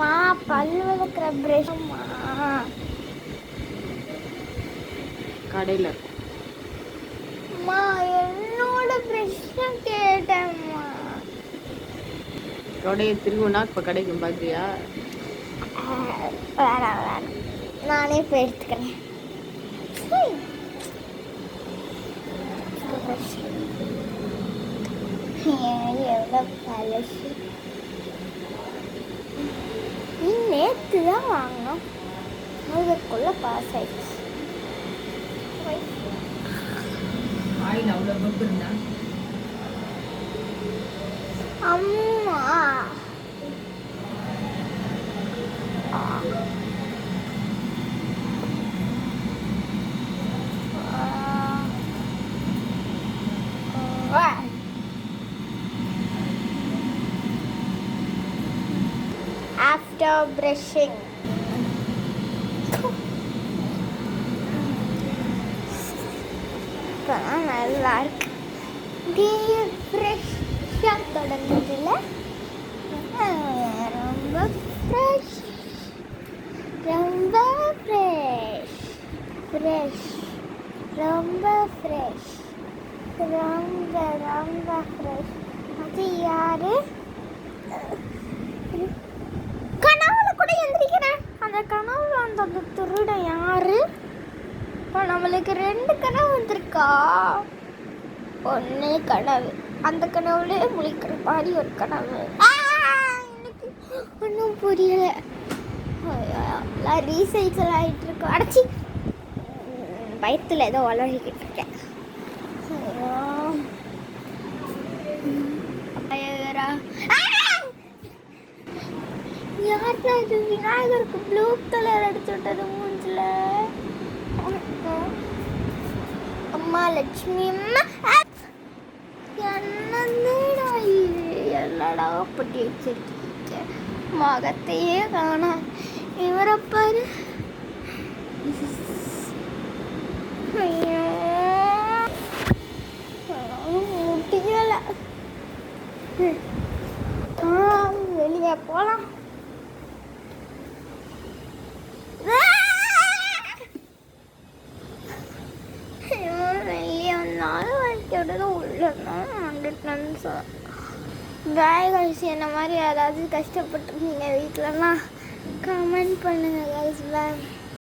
மா பல்லு விளக்குற பிரஷ்மா கடையில். அம்மா என்னோட பிரஷ்னை கேட்டேம்மா கடையை திரும்பினா இப்போ கிடைக்கும் பார்க்குறியா வேணாம் வேணாம். நானே போய் எடுத்துக்கிறேன். எவ்வளோ பழசு. நேற்று தான் வாங்கினோம் அதுக்குள்ள பாஸ் ஆயிடுச்சு ஆயில் அவ்வளோ பப்பு இருந்தா அம்மா After brushing. இப்பதான் நல்லா இருக்கு அப்படியே ஃப்ரெஷ்ஷாக தொடங்குதுல ரொம்ப ஃப்ரெஷ் ரொம்ப ஃப்ரெஷ் ஃப்ரெஷ் ரொம்ப ஃப்ரெஷ் ரொம்ப ரொம்ப ஃப்ரெஷ் அது யாரு கனவுல கூட எந்திரிக்கிறேன் அந்த கனவுல அந்த திருடன் யாரு? இப்போ நம்மளுக்கு ரெண்டு கனவு வந்திருக்கா? ஒன்று கனவு. அந்த கனவுல முழிக்கிற மாதிரி ஒரு கனவு. எனக்கு ஒன்றும் புரியல. எல்லாம் ரீசைக்கிள் ஆகிட்டு இருக்கோம். அடைச்சி. பயத்தில் ஏதோ வளர்கிட்டு இருக்கேன். யாருடா இது விநாயகருக்கு ப்ளூ கலர் அடிச்சு விட்டது மூஞ்சில. அம்மா லட்சுமி அம்மா. ஆ! என்னடா அப்படி வச்சிருக்கீங்க? முகத்தையே காணா. இவரை பாரு. ஐயோ. முடியல வெளியே போலாம் ஐயோ, வெளியே வந்தாலும் வலிக்கிறது உள்ள வந்துட்டு பாய் கைஸ் என்ன மாதிரி யாராவது கஷ்டப்பட்டுருந்தீங்க வீட்டிலலாம் கமெண்ட் பண்ணுங்கள் கைஸ் பாய்